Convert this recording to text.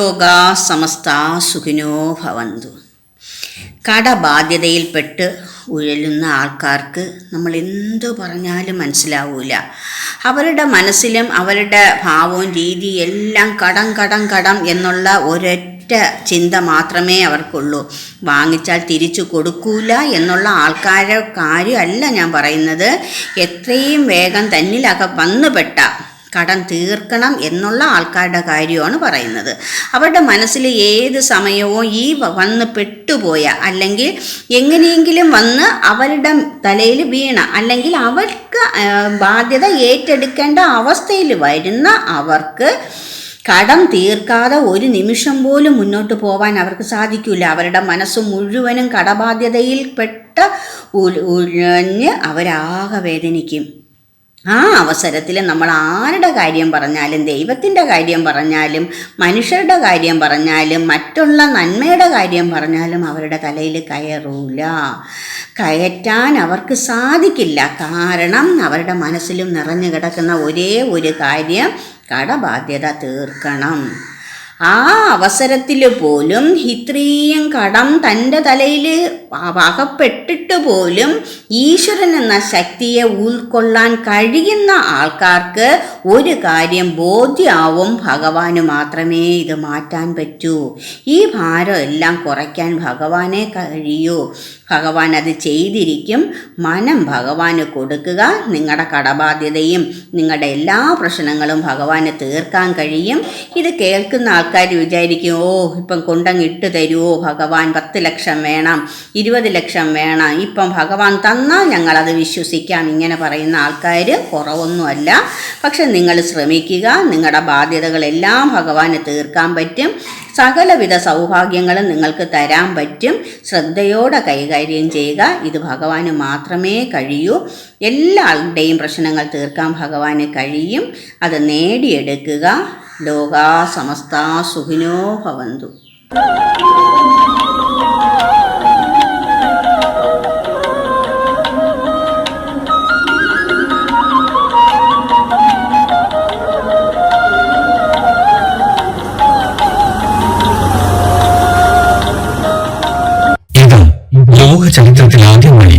ലോകാ സമസ്ത സുഖിനോ ഭവന്തു. കടബാധ്യതയിൽപ്പെട്ട് ഉഴലുന്ന ആൾക്കാർക്ക് നമ്മൾ എന്തു പറഞ്ഞാലും മനസ്സിലാവൂല. അവരുടെ മനസ്സിലും അവരുടെ ഭാവവും രീതി എല്ലാം കടം കടം കടം എന്നുള്ള ഒരൊറ്റ ചിന്ത മാത്രമേ അവർക്കുള്ളൂ. വാങ്ങിച്ചാൽ തിരിച്ചു കൊടുക്കൂല എന്നുള്ള ആൾക്കാരെ കാര്യമല്ല ഞാൻ പറയുന്നത്. എത്രയും വേഗം തന്നിലൊക്കെ വന്നുപെട്ട. കടം തീർക്കണം എന്നുള്ള ആൾക്കാരുടെ കാര്യമാണ് പറയുന്നത്. അവരുടെ മനസ്സിൽ ഏത് സമയവും ഈ വന്ന് പെട്ടുപോയ അല്ലെങ്കിൽ എങ്ങനെയെങ്കിലും വന്ന് അവരുടെ തലയിൽ വീണ അല്ലെങ്കിൽ അവർക്ക് ബാധ്യത ഏറ്റെടുക്കേണ്ട അവസ്ഥയിൽ വരുന്ന അവർക്ക് കടം തീർക്കാതെ ഒരു നിമിഷം പോലും മുന്നോട്ട് പോകാൻ അവർക്ക് സാധിക്കില്ല അവരുടെ മനസ്സ് മുഴുവനും കടബാധ്യതയിൽപ്പെട്ട പെട്ട അവരാകെ വേദനിക്കും. ആ അവസരത്തിൽ നമ്മൾ ആരുടെ കാര്യം പറഞ്ഞാലും ദൈവത്തിന്റെ കാര്യം പറഞ്ഞാലും മനുഷ്യരുടെ കാര്യം പറഞ്ഞാലും മറ്റുള്ള നന്മയുടെ കാര്യം പറഞ്ഞാലും അവരുടെ തലയിൽ കയറൂല. കയറ്റാൻ അവർക്ക് സാധിക്കില്ല. കാരണം അവരുടെ മനസ്സിലും നിറഞ്ഞു കിടക്കുന്ന ഒരേ ഒരു കാര്യം കടബാധ്യത തീർക്കണം. ആ അവസരത്തിൽ പോലും ഇത്രയും കടം തന്റെ തലയിൽ അകപ്പെട്ടിട്ട് പോലും ഈശ്വരൻ എന്ന ശക്തിയെ ഉൾക്കൊള്ളാൻ കഴിയുന്ന ആൾക്കാർക്ക് ഒരു കാര്യം ബോധ്യമാവും ഭഗവാന് മാത്രമേ ഇത് മാറ്റാൻ പറ്റൂ. ഈ ഭാരം എല്ലാം കുറയ്ക്കാൻ ഭഗവാനെ കഴിയൂ. ഭഗവാൻ അത് ചെയ്തിരിക്കും. മനം ഭഗവാന് കൊടുക്കുക. നിങ്ങളുടെ കടബാധ്യതയും നിങ്ങളുടെ എല്ലാ പ്രശ്നങ്ങളും ഭഗവാന് തീർക്കാൻ കഴിയും. ഇത് കേൾക്കുന്ന ആൾക്കാർ വിചാരിക്കും ഓ ഇപ്പം കൊണ്ടങ്ങ് ഇട്ട് തരുമോ ഭഗവാൻ പത്ത് ലക്ഷം വേണം ഇരുപത് ലക്ഷം വേണം. ഇപ്പം ഭഗവാൻ തന്നാൽ ഞങ്ങളത് വിശ്വസിക്കാം. ഇങ്ങനെ പറയുന്ന ആൾക്കാർ കുറവൊന്നുമല്ല. പക്ഷെ നിങ്ങൾ ശ്രമിക്കുക നിങ്ങളുടെ ബാധ്യതകളെല്ലാം ഭഗവാന് തീർക്കാൻ പറ്റും. സകലവിധ സൗഭാഗ്യങ്ങളും നിങ്ങൾക്ക് തരാൻ പറ്റും. ശ്രദ്ധയോടെ കൈകാര്യം ചെയ്യുക ഇത് ഭഗവാന് മാത്രമേ കഴിയൂ. എല്ലാവരുടെയും പ്രശ്നങ്ങൾ തീർക്കാൻ ഭഗവാന് കഴിയും. അത് നേടിയെടുക്കുക. ലോകാ സമസ്ത സുഖിനോ ഭവന്തു ഇത് ലോക ചരിത്രത്തിൽ ആദ്യമായി